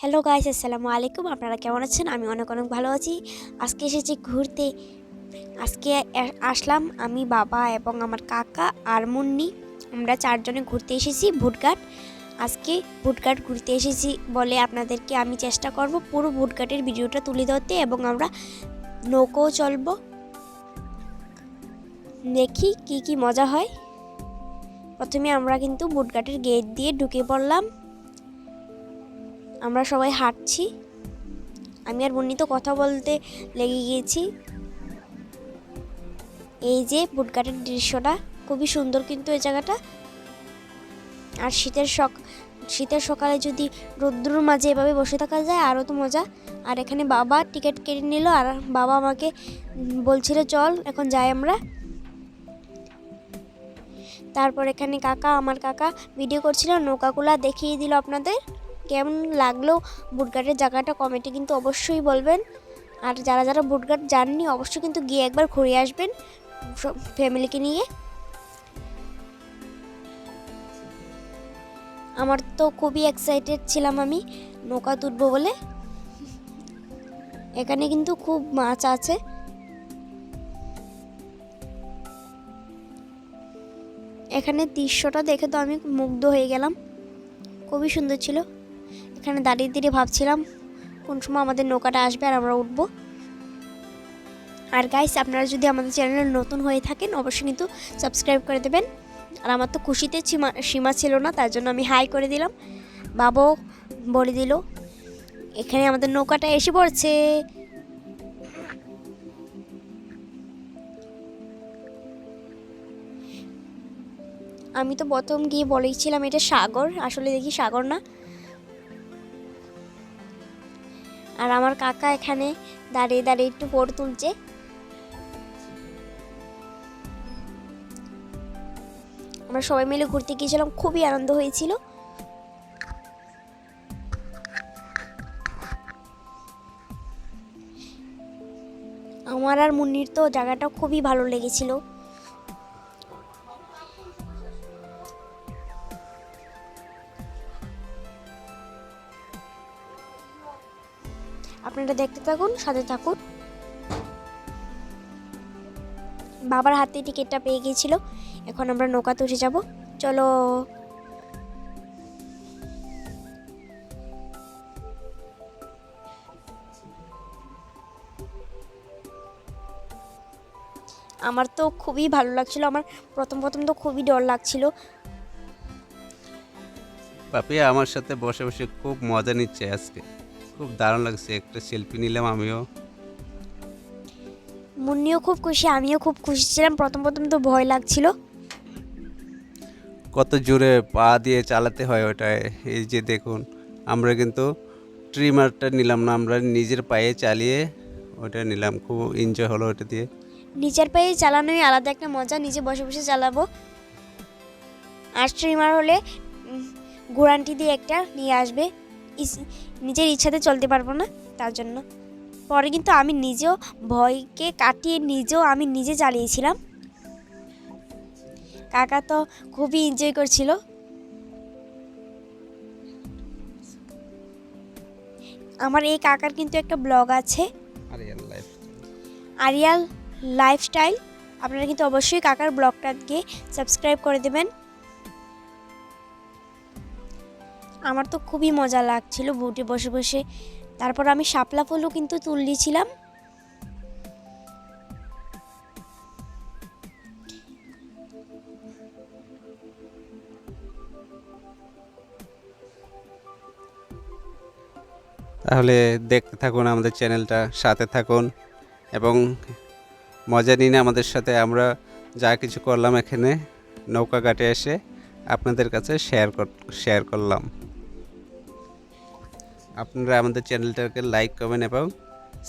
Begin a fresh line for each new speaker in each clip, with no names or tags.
Hello guys, আসসালামু আলাইকুম। আপনারা কেমন আছেন? আমি অনেক অনেক ভালো আছি। আজকে এসেছি ঘুরতে। আজকে আসলাম আমি বাবা এবং আমার কাকা আর মুন্নি। আমরা চারজনে ঘুরতে এসেছি ভুটঘাট। আজকে ভুটঘাট ঘুরতে এসেছি বলে আপনাদেরকে আমি চেষ্টা করব পুরো ভুটঘাটের ভিডিওটা তুলে ধরতে এবং আমরা নৌকোও চলব। দেখি কি কি মজা হয়। প্রথমে আমরা কিন্তু ভুটঘাটের গেট দিয়ে ঢুকে পড়লাম। আমরা সবাই হাঁটছি। আমি আর বন্নি তো কথা বলতে লেগে গিয়েছি। এই যে বুটঘাটের দৃশ্যটা, খুবই সুন্দর কিন্তু এই জায়গাটা। আর শীতের সক, শীতের সকালে যদি রোদ্রুর মাঝে এভাবে বসে থাকা যায়, আরও তো মজা। আর এখানে বাবা টিকিট কেটে নিল, আর বাবা আমাকে বলছিল, চল, এখন যাই আমরা। তারপর এখানে কাকা, আমার কাকা ভিডিও করছিল, নৌকাগুলা দেখিয়ে দিল আপনাদের। কেমন লাগল বুটঘাটের জায়গাটা কমেন্টে কিন্তু অবশ্যই বলবেন। আর যারা যারা বুটঘাট যাননি, অবশ্যই কিন্তু গিয়ে একবার ঘুরে আসবেন সব ফ্যামিলিকে নিয়ে। আমার তো খুবই এক্সাইটেড ছিলাম আমি, নৌকা তুলবো বলে। এখানে কিন্তু খুব মাছ আছে। এখানে দৃশ্যটা দেখে তো আমি মুগ্ধ হয়ে গেলাম। খুবই সুন্দর ছিল। এখানে দাঁড়িয়ে দাঁড়িয়ে ভাবছিলাম, কোন সময় আমাদের নৌকাটা আসবে আর আমরা উঠবো। আর গাইস আপনারা যদি আমাদের চ্যানেলে নতুন হয়ে থাকেন, অবশ্যই কিন্তু সাবস্ক্রাইব করে দেবেন। আর আমার তো খুশিতে সীমা সীমা ছিল না, তার জন্য আমি হাই করে দিলাম। বাবাও বলে দিল, এখানে আমাদের নৌকাটা এসে পড়ছে। আমি তো প্রথম গিয়ে বলেছিলাম, এটা সাগর। আসলে দেখি সাগর না। আর আমার কাকা এখানে দাঁড়িয়ে দাঁড়িয়ে একটু ফোর তুলছে। আমরা সবাই মিলে ঘুরতে গিয়েছিলাম, খুবই আনন্দ হয়েছিল। আমার আর মুন্নির তো জায়গাটা খুবই ভালো লেগেছিল। আপনারা দেখতে থাকুন, সাথে থাকুন। বাবার হাতে টিকিটটা পেয়ে গিয়েছিল। এখন আমরা নৌকাতে উঠে যাব। চলো। আমার তো খুবই ভালো লাগছিল। আমার প্রথম প্রথম তো খুবই ডর লাগছিল।
পাপি আমার সাথে বসে বসে খুব মজা নিচ্ছে আজকে। খুব দারুণ লাগছে একটা সেলফি নিলাম আমিও।
মুন্নিও খুব খুশি আমিও খুব খুশি ছিলাম। প্রথম প্রথম তো ভয় লাগছিল।
কত জোরে পা দিয়ে চালাতে হয় ওটা এই যে দেখুন। আমরা কিন্তু ট্রিমারটা নিলাম না আমরা নিজের পায়ে চালিয়ে ওটা নিলাম। খুব এনজয় হলো ওটা দিয়ে।
নিচের পায়ে চালানোই আলাদা একটা মজা নিজে বসে বসে চালাবো। আর ট্রিমার হলে উম, ঘোড়ানটি দিয়ে একটা নিয়ে আসবে। নিজের ইচ্ছাতে চলতে পারব না তার জন্য। পরে কিন্তু আমি নিজেও ভয়কে কাটিয়ে নিজেও আমি নিজে চালিয়েছিলাম। কাকা তো খুবই এনজয় করছিল। আমার এই কাকার কিন্তু একটা ব্লগ আছে। আরিয়াল লাইফস্টাইল আপনারা কিন্তু অবশ্যই কাকার ব্লগটাকে সাবস্ক্রাইব করে দেবেন। আমার তো খুবই মজা লাগছিল বুটে বসে বসে। তারপর আমি শাপলা ফুলও কিন্তু তুলিয়েছিলাম
তাহলে দেখতে থাকুন, আমাদের চ্যানেলটা সাথে থাকুন এবং মজা নিন আমাদের সাথে। আমরা যা কিছু করলাম এখানে নৌকা ঘাটে এসে আপনাদের কাছে শেয়ার শেয়ার করলাম। আপনারা আমাদের চ্যানেলটাকে লাইক করবেন এবং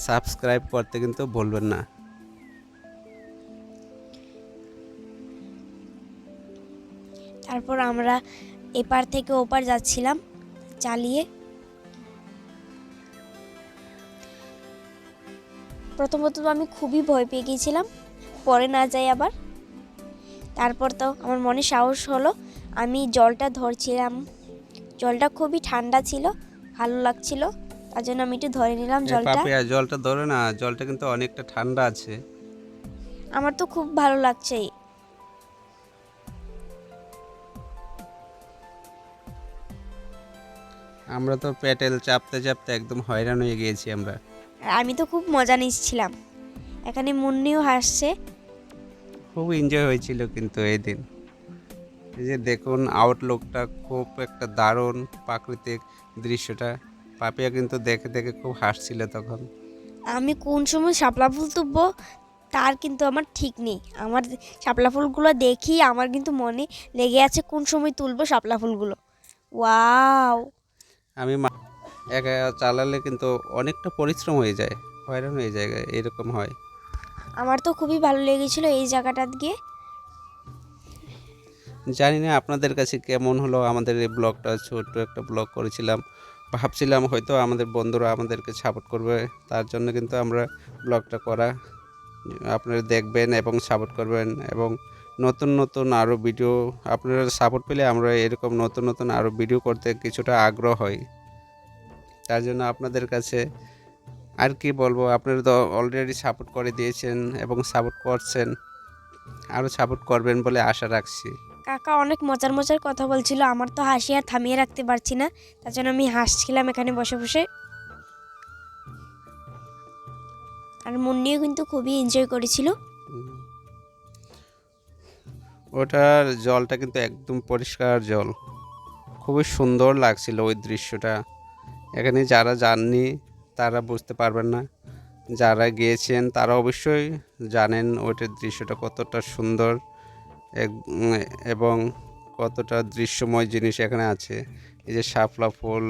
সাবস্ক্রাইব করতে কিন্তু ভুলবেন না।
তারপর আমরা এপার থেকে ওপার যাচ্ছিলাম চালিয়ে। প্রথমত আমি খুবই ভয় পেয়ে গিয়েছিলাম, পরে না যাই আবার। তারপর তো আমার মনে সাহস হলো, আমি জলটা ধরছিলাম। জলটা খুবই ঠান্ডা ছিল ভালো লাগছিল। তার জন্য আমি একটু ধরে নিলাম জলটা।
পাপিয়া জলটা ধরে না জলটা কিন্তু অনেকটা ঠান্ডা আছে।
আমার তো খুব ভালো লাগছে।
আমরা তো পেটেল চাপতে চাপতে একদম হয়রান হয়ে গিয়েছি আমরা।
আমি তো খুব মজা নিচ্ছিলাম। এখানে মুন্নিও হাসছে।
খুব এনজয় হয়েছিল কিন্তু এই দিন। এই যে দেখুন আউটলুকটা খুব একটা দারুণ প্রাকৃতিক দৃশ্যটা। পাপিয়া কিন্তু দেখে দেখে খুব হাসছিল তখন।
আমি কোন সময় শাপলা ফুল তুলবো তার কিন্তু আমার ঠিক নেই। আমার শাপলা ফুলগুলো দেখি আমার কিন্তু মনে লেগে আছে কোন সময় তুলবো শাপলা ফুলগুলো। ওয়াও!
আমি একা চালালে কিন্তু অনেকটা পরিশ্রম হয়ে যায় হয়রান হয়ে যায় এরকম হয়।
আমার তো খুবই ভালো লেগেছিল এই জায়গাটা গিয়ে
জানি না আপনাদের কাছে কেমন হলো, আমাদের এই ব্লগটা, ছোট্ট একটা ব্লগ করেছিলাম। ভাবছিলাম হয়তো আমাদের বন্ধুরা আমাদেরকে সাপোর্ট করবে, তার জন্য কিন্তু আমরা ব্লগটা করা, আপনারা দেখবেন এবং সাপোর্ট করবেন এবং নতুন নতুন আরও ভিডিও আপনারা সাপোর্ট পেলে আমরা এরকম নতুন নতুন আরও ভিডিও করতে কিছুটা আগ্রহ হয় তার জন্য আপনাদের কাছে আর কি বলব, আপনারা তো অলরেডি সাপোর্ট করে দিয়েছেন এবং সাপোর্ট করছেন আরও সাপোর্ট করবেন বলে আশা রাখছি।
কাকা অনেক মজার মজার কথা বলছিল, আমার তো হাসি আর থামিয়ে রাখতে পারছি না, তার জন্য আমি হাসছিলাম এখানে বসে বসে। আর মুন্নিও কিন্তু খুবই এনজয় করেছিল।
ওটার জলটা কিন্তু একদম পরিষ্কার জল। খুবই সুন্দর লাগছিল ওই দৃশ্যটা। এখানে যারা যাননি, তারা বুঝতে পারবেন না। যারা গিয়েছেন, তারা অবশ্যই জানেন ওইটার দৃশ্যটা কতটা সুন্দর। এবং কতটা দৃশ্যময় জিনিস এখানে আছে। এই যে শাপলা ফুল,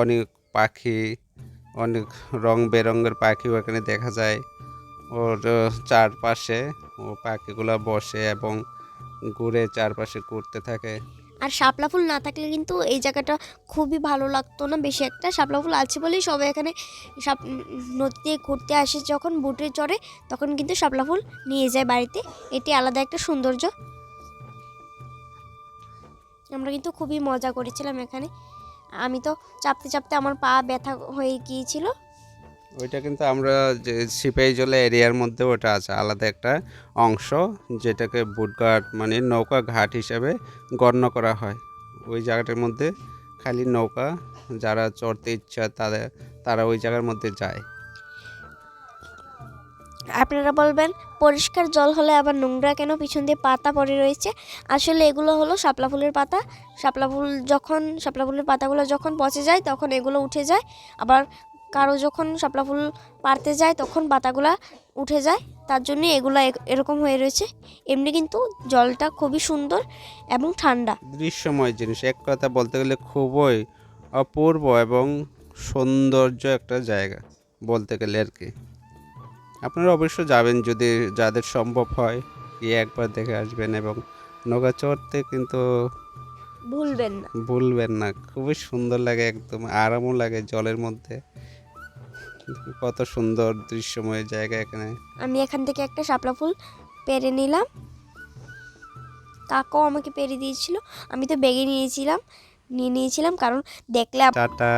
অনেক পাখি, অনেক রং বেরঙের পাখিও এখানে দেখা যায়। ওর চারপাশে ও পাখিগুলো বসে এবং ঘুরে চারপাশে ঘুরতে থাকে।
আর শাপলা ফুল না থাকলে কিন্তু এই জায়গাটা খুবই ভালো লাগতো না। বেশি একটা শাপলা ফুল আছে বলেই সবাই এখানে সাপ নদীতে ঘুরতে আসে যখন বুটে চড়ে, তখন কিন্তু শাপলা ফুল নিয়ে যায় বাড়িতে। এটি আলাদা একটা সৌন্দর্য। আমরা কিন্তু খুবই মজা করেছিলাম এখানে। আমি তো চাপতে চাপতে আমার পা ব্যথা হয়ে গিয়েছিল।
ওইটা কিন্তু আমরা যে সিপাহী জলে এরিয়ার মধ্যে ওটা আছে, আলাদা একটা অংশ যেটাকে বুটঘাট মানে নৌকা ঘাট হিসাবে গণ্য করা হয়। ওই জায়গাটার মধ্যে খালি নৌকা, যারা চড়তে ইচ্ছা তাদের, তারা ওই জায়গার মধ্যে যায়।
আপনারা বলবেন, পরিষ্কার জল হলে আবার নোংরা কেন? পিছন দিয়ে পাতা পড়ে রয়েছে। আসলে এগুলো হলো শাপলা ফুলের পাতা। শাপলা ফুল যখন, শাপলা ফুলের পাতাগুলো যখন পচে যায়, তখন এগুলো উঠে যায়। আবার কারও যখন শাপলা ফুল পারতে যায় তখন পাতাগুলো উঠে যায়। তার জন্য এগুলো এরকম হয়ে রয়েছে। এমনি কিন্তু জলটা খুবই সুন্দর এবং ঠান্ডা।
দৃশ্যময় জিনিস। এক কথা বলতে গেলে খুবই অপূর্ব এবং সৌন্দর্য একটা জায়গা বলতে গেলে আর কি। আপনারা অবশ্য যাবেন যদি যাদের সম্ভব হয় গিয়ে একবার দেখে আসবেন এবং নৌকা চড়তে কিন্তু
ভুলবেন না।
ভুলবেন না। খুবই সুন্দর লাগে একদম আরামও লাগে জলের মধ্যে। কত সুন্দর দৃশ্যময় জায়গা এখানে।
আমি এখান থেকে একটা শাপলা ফুল পেরে নিলাম। কাকাও আমাকে পেরে দিয়েছিল। আমি তো বেগে নিয়েছিলাম নিয়ে নিয়েছিলাম কারণ দেখলে
টাটা।